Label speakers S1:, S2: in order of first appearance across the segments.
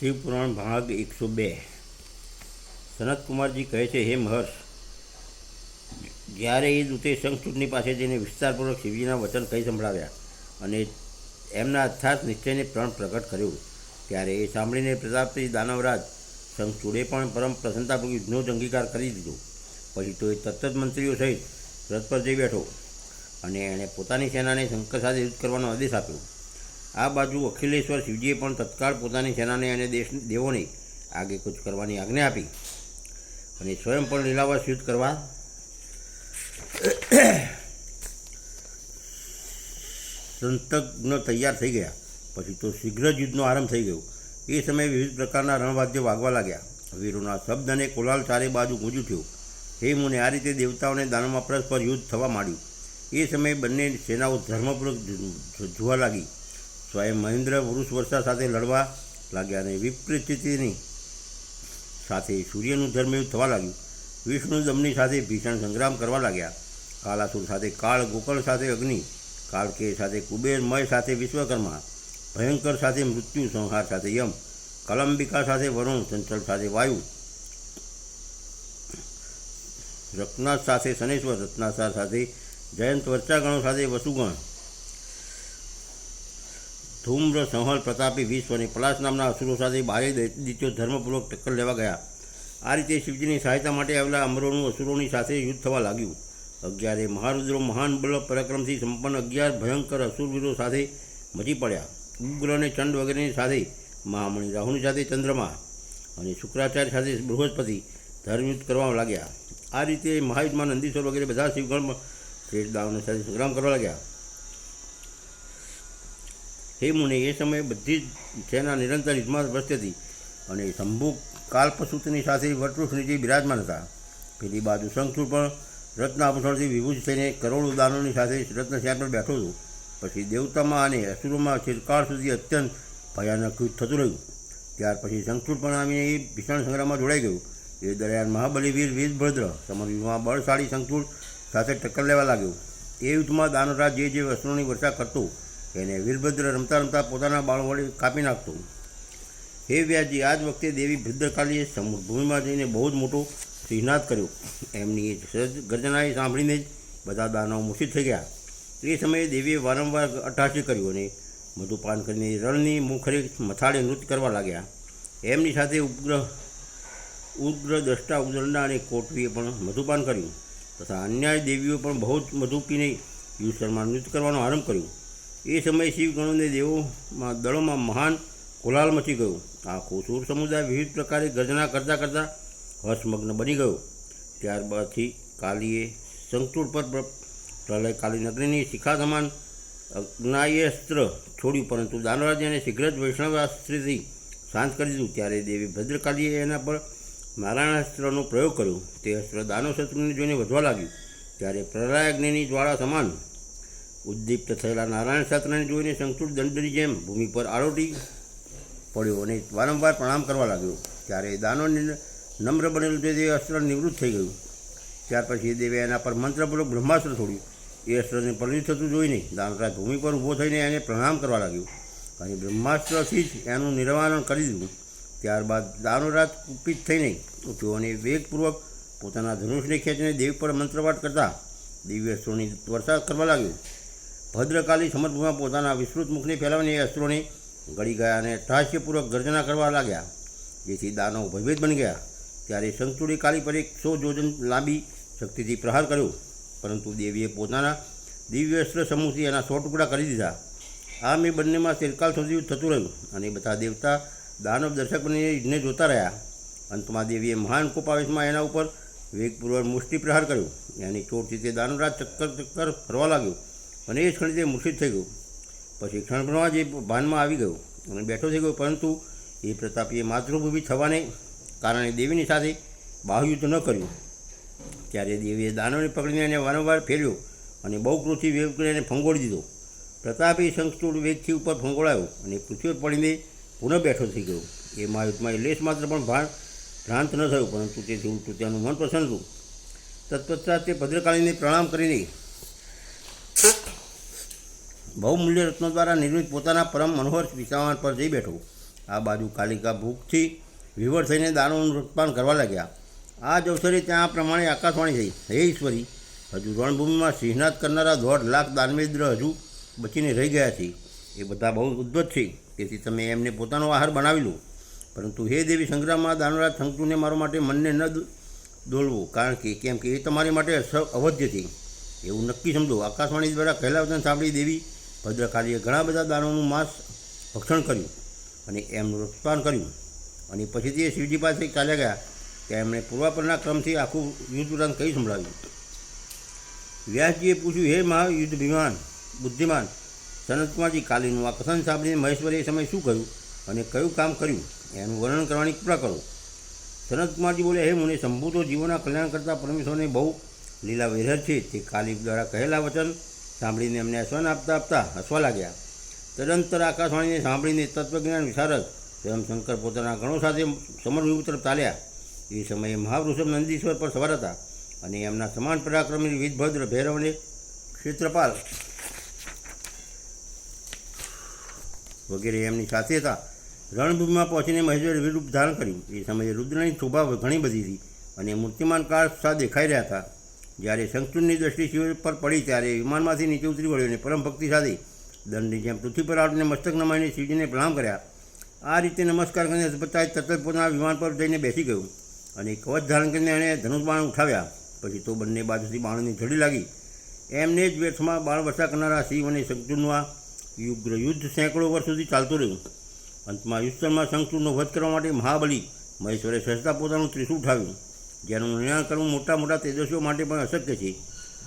S1: શિવપુરાણ ભાગ એકસો બે. સનતકુમારજી કહે છે, હે મહર્ષ, જ્યારે એ દૂતે શંખચૂડની પાસે જઈને વિસ્તારપૂર્વક શિવજીના વચન કહી સંભળાવ્યા અને એમના અર્થાત નિશ્ચયને પ્રણ પ્રગટ કર્યું, ત્યારે એ સાંભળીને પ્રતાપથી દાનવરાજ શંખચૂડે પણ પરમ પ્રસન્નતાપૂર્વક યુદ્ધનો જ અંગીકાર કરી દીધો. પછી તો એ તત્ત મંત્રીઓ સહિત રથ પર જઈ બેઠો અને એણે પોતાની સેનાને શંકર સાથે યુદ્ધ કરવાનો આદેશ આપ્યો. આ બાજુ અખિલેશ્વર શિવજીએ પણ તત્કાળ પોતાની સેનાને અને દેશ દેવોને આગેકૂચ કરવાની આજ્ઞા આપી. અને સ્વયં પણ લીલાવાસ યુદ્ધ કરવા સંતજ્ઞ તૈયાર થઈ ગયા. પછી તો શીઘ્ર યુદ્ધનો આરંભ થઈ ગયો. એ સમયે વિવિધ પ્રકારના રણવાદ્યો વાગવા લાગ્યા. વીરોના શબ્દ અને કોલાલ ચારે બાજુ ગુંજી ઉઠ્યો હે મુને, આ રીતે દેવતાઓને દાનવમાં પરસ્પર યુદ્ધ થવા માંડ્યું. એ સમયે બંને સેનાઓ ધર્મપૂર્વક જોવા લાગી. સ્વયં મહેન્દ્ર પુરુષ વર્ષા સાથે લડવા લાગ્યા અને વિપરીત સ્થિતિની સાથે સૂર્યનું ધર્મયુદ્ધ થવા લાગ્યું. વિષ્ણુ દમની સાથે ભીષણ સંગ્રામ કરવા લાગ્યા. કાલાસુર સાથે કાળ ગોકળ સાથે અગ્નિ કાળકે સાથે કુબેરમય સાથે વિશ્વકર્મા, ભયંકર સાથે મૃત્યુ, સંહાર સાથે યમ, કલંબિકા સાથે વરુણ, ચંચળ સાથે વાયુ રત્નાથ સાથે શનેશ્વર રત્નાસાર સાથે જયંત, વર્ચાગણો સાથે વસુગણ ધૂમ્ર સંહલ પ્રતાપી વિશ્વ અને પલાશ નામના અસુરો સાથે બારે દૈત્યો ધર્મપૂર્વક ટક્કર લેવા ગયા. આ રીતે શિવજીની સહાયતા માટે આવેલા અમરોનું અસુરોની સાથે યુદ્ધ થવા લાગ્યું. અગિયારે મહારુદ્રો મહાન બળ પરાક્રમથી સંપન્ન અગિયાર ભયંકર અસુરવીરો સાથે મચી પડ્યા. ઉગ્ર અને ચંડ વગેરેની સાથે મહામણી રાહુની સાથે ચંદ્રમા અને શુક્રાચાર્ય સાથે બૃહસ્પતિ ધર્મયુદ્ધ કરવા લાગ્યા. આ રીતે મહાયુદ્ધમાં નંદીશ્વર વગેરે બધા શિવગણ શ્રેષ્ઠ દાવની સાથે સંગ્રામ કરવા લાગ્યા. હે મુને, એ સમયે બધી જ સેના નિરંતર યુદ્ધમાં વસ્તી અને શંભુ કાલ્પસૂત્રની સાથે વટવૃક્ષ બિરાજમાન હતા. પેલી બાજુ શંખચૂડ પણ રત્નાભૂષણથી વિભૂષ થઈને કરોડો દાનોની સાથે રત્નશ્યામ પર બેઠો હતો. પછી દેવતામાં અને અસુરોમાં ચિરકાળ સુધી અત્યંત ભયાનક યુદ્ધ થતું રહ્યું. ત્યાર પછી શંખચૂડ પણ આવીને એ ભીષણ સંગ્રામમાં જોડાઈ ગયું. એ દરમિયાન મહાબલીવીર વીરભદ્ર સમરવ્યૂહમાં બળશાળી શંખચૂડ સાથે ટક્કર લેવા લાગ્યો. એ યુદ્ધમાં દાનવરાજ જે જે વસ્ત્રોની વર્ષા કરતો એને વીરભદ્ર રમતા રમતા પોતાના બાળ વડે કાપી નાખતો. હે વ્યાજી આ જ વખતે દેવી ભદ્રકાલીએ ભૂમિમાં જઈને બહુ જ મોટો સિંહનાદ કર્યો. એમની એ સહજ ગર્જનાએ સાંભળીને જ બધા દાનવ મૂર્છિત થઈ ગયા. એ સમયે દેવીએ વારંવાર અટ્ટાસી કર્યું અને મધુપાન કરીને રણની મુખરે મથાળે નૃત્ય કરવા લાગ્યા. એમની સાથે ઉપગ્રહ ઉગ્ર દ્રષ્ટા ઉદરડા અને કોટવીએ પણ મધુપાન કર્યું. તથા અન્ય દેવીઓ પણ બહુ જ મધુ પીને શર્મા નૃત્ય કરવાનો આરંભ કર્યો. એ સમયે શિવગણોને દેવોમાં દળોમાં મહાન કોલાલ મચી ગયો. આખો સૂર સમુદાય વિવિધ પ્રકારે ગર્જના કરતાં કરતાં હર્ષમગ્ન બની ગયો. ત્યારબાદથી કાલીએ શંકચૂડ પર પ્રલય કાલી નગરીની શિખા સમાન અગ્નાયસ્ત્ર છોડ્યું, પરંતુ દાનવરાજે એને શીઘ્ર જ વૈષ્ણવાસ્ત્રથી શાંત કરી દીધું. ત્યારે દેવી ભદ્રકાલીએ એના પર નારાયણાસ્ત્રનો પ્રયોગ કર્યો. તે અસ્ત્ર દાનવ શત્રુને જોઈને વધવા લાગ્યું. ત્યારે પ્રલયાગ્નિની જ્વાળા સમાન ઉદ્દીપ્ત થયેલા નારાયણ શાસ્ત્રને જોઈને શંકચૂડ દંડની જેમ ભૂમિ પર આરોટી પડ્યો અને વારંવાર પ્રણામ કરવા લાગ્યો. ત્યારે દાનો નમ્ર બનેલું તે અસ્ત્ર નિવૃત્ત થઈ ગયું. ત્યાર પછી દેવે એના પર મંત્રપૂર્વક બ્રહ્માસ્ત્ર છોડ્યું. એ અસ્ત્રને પરિણિત થતું જોઈને દાનરાજ ભૂમિ પર ઊભો થઈને એને પ્રણામ કરવા લાગ્યો અને બ્રહ્માસ્ત્રથી જ એનું નિર્વારણ કરી દીધું. ત્યારબાદ દાનોરાજ કુપિત થઈને ઉઠ્યો અને વેગપૂર્વક પોતાના ધનુષને ખેંચીને દેવ પર મંત્રપાઠ કરતા દિવ્ય અસ્ત્રોની વરસાદ કરવા લાગ્યો. ભદ્રકાલી સમર્ભૂમાં પોતાના વિસ્તૃત મુખને ફેલાવીને અસ્ત્રોની ગળી ગયા અને રહસ્યપૂર્વક ગર્જના કરવા લાગ્યા. જેથી દાનવ ભયભીત બની ગયા. ત્યારે શંકચૂડી કાલી પર એક સો જોજન લાંબી શક્તિથી પ્રહાર કર્યો. પરંતુ દેવીએ પોતાના દિવ્ય અસ્ત્ર સમૂહથી એના સો ટુકડા કરી દીધા. આમ એ બંનેમાં શિરકાલ સુધી થતું રહ્યું અને બધા દેવતા દાનવ દર્શક બનીને જોતા રહ્યા. અંતમાં દેવીએ મહાન કોપાવેશમાં એના ઉપર વેગપૂર્વક મુષ્ટિ પ્રહાર કર્યો. એની ચોટથી તે દાનવરાજ ચક્કર ચક્કર ફરવા લાગ્યો. અને એ ક્ષણે તે મૂર્છિત થઈ ગયો. પછી ક્ષણભરમાં જે ભાનમાં આવી ગયો અને બેઠો થઈ ગયો, પરંતુ એ પ્રતાપીએ માતૃભૂમિ થવાને કારણે દેવીની સાથે બાહુયુદ્ધ ન કર્યું. ત્યારે દેવીએ દાનવને પકડીને એને વારંવાર ફેર્યો અને બહુ ક્રોધથી વેગ કરીને ફંગોળી દીધો. પ્રતાપી શંખચૂડ વેગથી ઉપર ફંગોળાયો અને પૃથ્વી પડીને પુનઃ બેઠો થઈ ગયો. એ મહાયુદ્ધમાં એ લેશ માત્ર પણ ભાન ભ્રાંત ન થયું, પરંતુ તે ઉલટું તેનું મન પ્રસન્ન હતું. તત્પશ્ચાત તે ભદ્રકાળીને પ્રણામ કરીને બહુમૂલ્ય રત્નો દ્વારા નિર્મિત પોતાના પરમ મનોહર વિસાવણ પર જઈ બેઠો. આ બાજુ કાલિકા ભૂખથી વિવર થઈને દાણોનું રક્તપાન કરવા લાગ્યા. આ જ અવસરે ત્યાં આ પ્રમાણે આકાશવાણી થઈ. હે ઈશ્વરી, હજુ રણભૂમિમાં સિંહનાદ કરનારા દોઢ લાખ દાનવેદ્ર હજુ બચીને રહી ગયા છે. એ બધા બહુ ઉદ્ધત છે. તેથી તમે એમને પોતાનો આહાર બનાવી લો. પરંતુ હે દેવી સંગ્રામમાં દાનવરાજ શંકુને મારા માટે મનને ન દો- દોલવું, કારણ કે કેમ કે એ તમારી માટે અવધ્ય છે. એવું નક્કી સમજો. આકાશવાણી દ્વારા કહેલાવતન સાંભળી દેવી ભદ્રકાળીએ ઘણા બધા દાનવનું માંસ ભક્ષણ કર્યું અને એમનું રક્તપાન કર્યું. અને પછી તે શિવજી પાસે ચાલ્યા ગયા ત્યાં એમણે પૂર્વાપરના ક્રમથી આખું યુદ્ધ વૃત્તાંત કહી સંભળાવ્યું? વ્યાસજીએ પૂછ્યું, હે મહાયુદ્ધ વિમાન બુદ્ધિમાન, સનતકુમારજી, કાલીનું આ કથન સાંભળીને મહેશ્વરે એ સમય શું કહ્યું અને કયું કામ કર્યું? એનું વર્ણન કરવાની કૃપા કરો. સનતકુમારજી બોલે હે મુને, સંભૂતો જીવોના કલ્યાણ કરતા પરમેશ્વરને બહુ લીલા વિરહ છે. તે કાલી દ્વારા કહેલા વચન સાંભળીને એમને આશ્વાન આપતા આપતા હસવા લાગ્યા. તદંતર આકાશવાણીને સાંભળીને તત્વજ્ઞાન વિશારદ સ્વયંશંકર પોતાના ગણો સાથે સમરવ્યૂહ તરફ ચાલ્યા. એ સમયે મહાવૃષભ નંદીશ્વર પર સવાર હતા અને એમના સમાન પરાક્રમી વિધભદ્ર ભૈરવને ક્ષેત્રપાલ વગેરે એમની સાથે હતા. રણભૂમિમાં પહોંચીને મહેશ્વરે વિરૂપ ધારણ કર્યું. એ સમયે રુદ્રની શોભા ઘણી બધી હતી અને મૂર્તિમાન કાળ દેખાઈ રહ્યા હતા. જ્યારે શંકુરની દ્રષ્ટિ શિવ પર પડી ત્યારે વિમાનમાંથી નીચે ઉતરી પડ્યો અને પરમ ભક્તિ સાથે દંડની જેમ પૃથ્વી પર આવીને મસ્તક નમાઈને શિવજીને પ્રણામ કર્યા. આ રીતે નમસ્કાર કરીને અસ્પતાએ તરત પોતાના વિમાન પર જઈને બેસી ગયું અને કવચ ધારણ કરીને એણે ધનુષ બાણ ઉઠાવ્યા. પછી તો બંને બાજુથી બાણની ઝડી લાગી. એમને જ વ્યર્થમાં બાણ વર્ષા કરનારા શિવ અને શંકુનું યુગ્ર યુદ્ધ સેંકડો વર્ષ સુધી ચાલતું રહ્યું. અંતમાં યુદ્ધમાં શંકુનો વધ કરવા માટે મહાબલી મહેશ્વરે સહજતા પોતાનું ત્રિશુળ ઉઠાવ્યું. જેનું નિર્ણય કરવું મોટા મોટા તેજસ્વીઓ માટે પણ અશક્ય છે.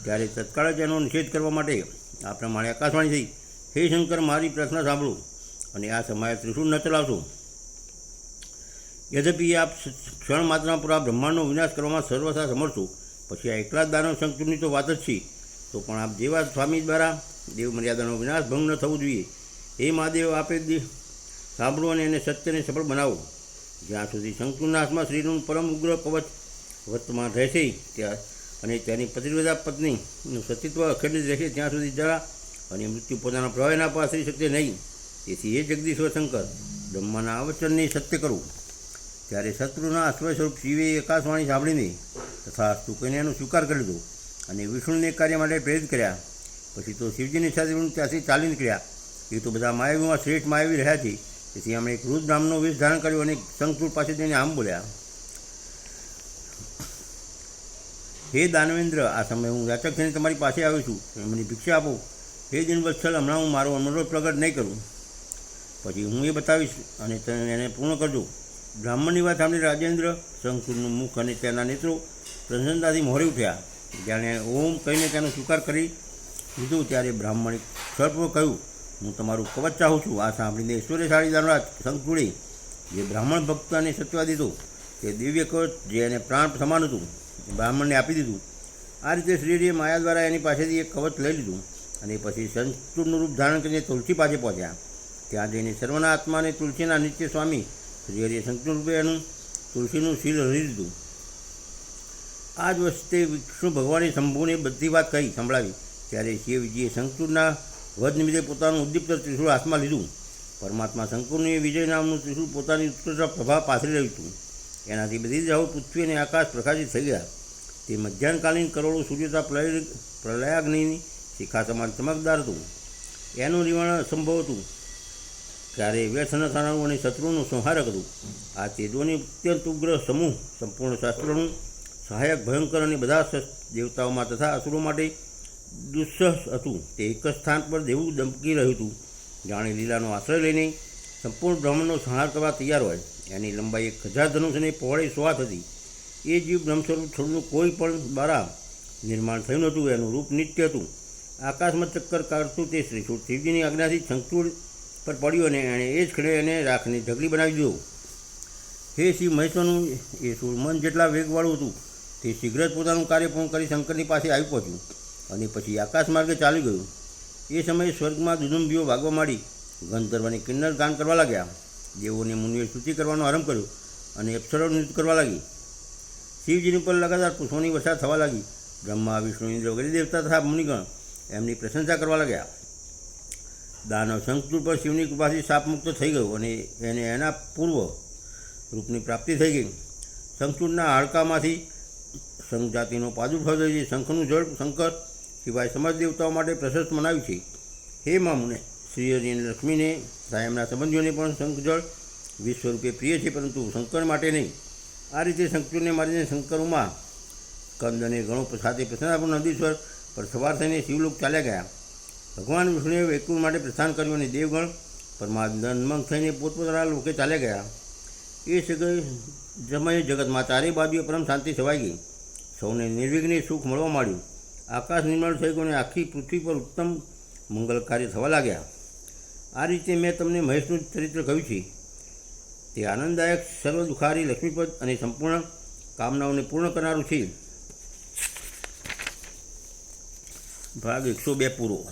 S1: ત્યારે તત્કાળ જ એનો નિષેધ કરવા માટે આ પ્રમાણે આકાશવાણી થઈ. હે શંકર, મારી પ્રાર્થના સાંભળો અને આ સમયે ત્રિશુળ ન ચલાવશો યદ્યપિ આપ ક્ષણ માત્રમાં પૂરા બ્રહ્માંડનો વિનાશ કરવામાં સર્વથા સમર્થો. પછી આ એકલા જ દાનવ શંકુની તો વાત જ છે. તો પણ આપ જેવા સ્વામી દ્વારા દેવ મર્યાદાનો વિનાશ ભંગ ન થવો જોઈએ. એ મહાદેવ, આપે સાંભળો અને એને સત્યને સફળ બનાવો. જ્યાં સુધી શંકુનાથમાં શ્રીનું પરમ ઉગ્ર કવચ વર્તમાન રહેશે ત્યાં. અને તેની પતિવ્રતા પત્નીનું સતીત્વ અખંડિત રહેશે ત્યાં સુધી જરા. અને મૃત્યુ પોતાના પ્રવાહના પાસરી શકશે નહીં. તેથી એ જગદીશ્વર શંકર બ્રહ્માના અવચનને સત્ય કરવું. ત્યારે શત્રુના આશ્રય સ્વરૂપ શિવે એકાશવાણી સાંભળીને તથા સુકન્યાનો સ્વીકાર કરી લીધો. અને વિષ્ણુને કાર્ય માટે પ્રેરિત કર્યા. પછી તો શિવજીની સાથે ત્યાંથી ચાલી નીકળ્યા. એ તો બધા માયાવીમાં શ્રેષ્ઠ માયાવી રહ્યા છે. તેથી એમણે એક નામનો વેશ ધારણ કર્યો અને શંકુર પાસે તેને આમ બોલ્યા. હે દાનવેન્દ્ર, આ સમયે હું યાચક થઈને તમારી પાસે આવ્યો છું. મને ભિક્ષા આપો. હે દિનવત્સલ હમણાં હું મારો અનુરોધ પ્રગટ નહીં કરું. પછી હું એ બતાવીશ અને તમે એને પૂર્ણ કરજો. બ્રાહ્મણની વાત સાંભળી રાજેન્દ્ર શંકુરનું મુખ અને તેના નેત્રો પ્રસન્નતાથી મોહરી ઉઠ્યા. જાણે ઓમ કહીને તેનો સ્વીકાર કરી લીધો ત્યારે બ્રાહ્મણે સર્પ કહ્યું, હું તમારું કવચ ચાહું છું. આ સાંભળીને ઐશ્વર્યશાળી દાનરાજ શંકુળે જે બ્રાહ્મણ ભક્ત અને સત્યવાદી હતો, તે દિવ્ય કવચ જે એને પ્રાણ સમાન હતું. બ્રાહ્મણને આપી દીધું. આ રીતે શ્રીજીએ માયા દ્વારા એની પાસેથી એક કવચ લઈ લીધું અને પછી સંતનું રૂપ ધારણ કરીને તુલસી પાસે પહોંચ્યા. ત્યાં જઈને સર્વના આત્માને તુલસીના નિત્ય સ્વામી શ્રીહરિએ સંતનું રૂપે એનું તુલસીનું શીલ હરી દીધું. આ જ વખતે વિષ્ણુ ભગવાને શંભુને બધી વાત કહી સંભળાવી. ત્યારે શિવજીએ શંકુરના વધ નિમિત્તે પોતાનું ઉદ્દીપ્ત ત્રિશુળ હાથમાં લીધું. પરમાત્મા શંકુરની વિજય નામનું ત્રિશુળ પોતાની ઉત્કૃષ્ટ પ્રભાવ પાથરી રહ્યું હતું. એનાથી બધી જાઓ પૃથ્વી અને આકાશ પ્રકાશિત થઈ ગયા. તે મધ્યાહનકાલીન કરોડો સૂર્યતા પ્રલય પ્રલયાગ્નિની શિખા સમાન ચમકદાર હતું. એનું નિવારણ અસંભવ હતું. ત્યારે વ્યસન થનારું અને શત્રુનું સંહારક હતું. આ તેજોની અત્યંત ઉગ્ર સમૂહ, સંપૂર્ણ શાસ્ત્રોનું સહાયક, ભયંકર અને બધા દેવતાઓમાં તથા અસુરો માટે દુસ્સહ હતું. તે એક જ સ્થાન પર દેવું દમકી રહ્યું હતું. જાણે લીલાનો આશ્રય લઈને સંપૂર્ણ બ્રહ્મનો સંહાર કરવા તૈયાર હોય. એની લંબાઈ એક હજાર ધનુષની પહોળી સ્વાથ હતી. એ જીવ બ્રહ્મસ્વરૂપ છોડનું કોઈ પણ દ્વારા નિર્માણ થયું નહોતું, એનું રૂપ નિત્ય હતું. આકાશમાં ચક્કર કાઢતું તે શ્રી શિવજીની આજ્ઞાથી શંકુર પર પડ્યું અને એણે એ જ ખડે એને રાખની ઢગલી બનાવી દીધો. હે શિવ મહેશ્વરનું, એ સુર મન જેટલા વેગવાળું હતું, તે શીઘ્ર જ પોતાનું કાર્ય પૂર્ણ કરી શંકરની પાસે આવી પહોંચ્યું અને પછી આકાશ માર્ગે ચાલી ગયું. એ સમયે સ્વર્ગમાં દુદુંબીઓ વાગવા માંડી, ગંધર્વને કિન્નર ગાન કરવા લાગ્યા. દેવોને મુનિએ સ્તુતિ કરવાનો આરંભ કર્યો અને અક્ષરો નૃત્ય કરવા લાગી. શિવજીની ઉપર લગાતાર પુષ્પોની વરસાદ થવા લાગી. બ્રહ્મા, વિષ્ણુ, ઇન્દ્ર વગેરે દેવતા તથા મુનિગણ એમની પ્રશંસા કરવા લાગ્યા. દાનવ શંકુર પર શિવની કૃપાથી સાપમુક્ત થઈ ગયો અને એને એના પૂર્વ રૂપની પ્રાપ્તિ થઈ ગઈ. શંકુરના હાડકામાંથી શંખ જાતિનો પ્રાદુર્ભાવ થયો છે શંખનું જળ, શંકર સિવાય સમાજ દેવતાઓ માટે પ્રશસ્ત મનાવ્યું છે. હે મામુને શ્રી અને લક્ષ્મીને તથા સંબંધીઓને પણ શંખજળ વિશ્વરૂપે પ્રિય છે, પરંતુ શંકર માટે નહીં. આ રીતે શંકરને મારીને શંકરોમાં કંદ અને ગણો સાથે પ્રસન્નાપુર નદીશ્વર પર સવાર થઈને શિવલોક ચાલ્યા ગયા. ભગવાન વિષ્ણુએ વૈકુંઠ માટે પ્રસ્થાન કર્યું અને દેવગણ પરમાનંદમંગ થઈને પોતપોતાના લોકે ચાલ્યા ગયા. એ સગય સમયે જગતમાં ચારે બાજુએ પરમ શાંતિ છવાઈ ગઈ. સૌને નિર્વિઘ્ને સુખ મળવા માંડ્યું. આકાશ નિર્મળ થઈ ગયું અને આખી પૃથ્વી પર ઉત્તમ મંગલ કાર્ય થવા લાગ્યા. આ રીતે મેં તમને મહેશનું ચરિત્ર કહ્યું છે. તે આનંદદાયક સર્વ દુખારી લક્ષ્મીપદ અને સંપૂર્ણ કામનાઓને પૂર્ણ કરનારું છે. ભાગ એકસો બે પૂરો.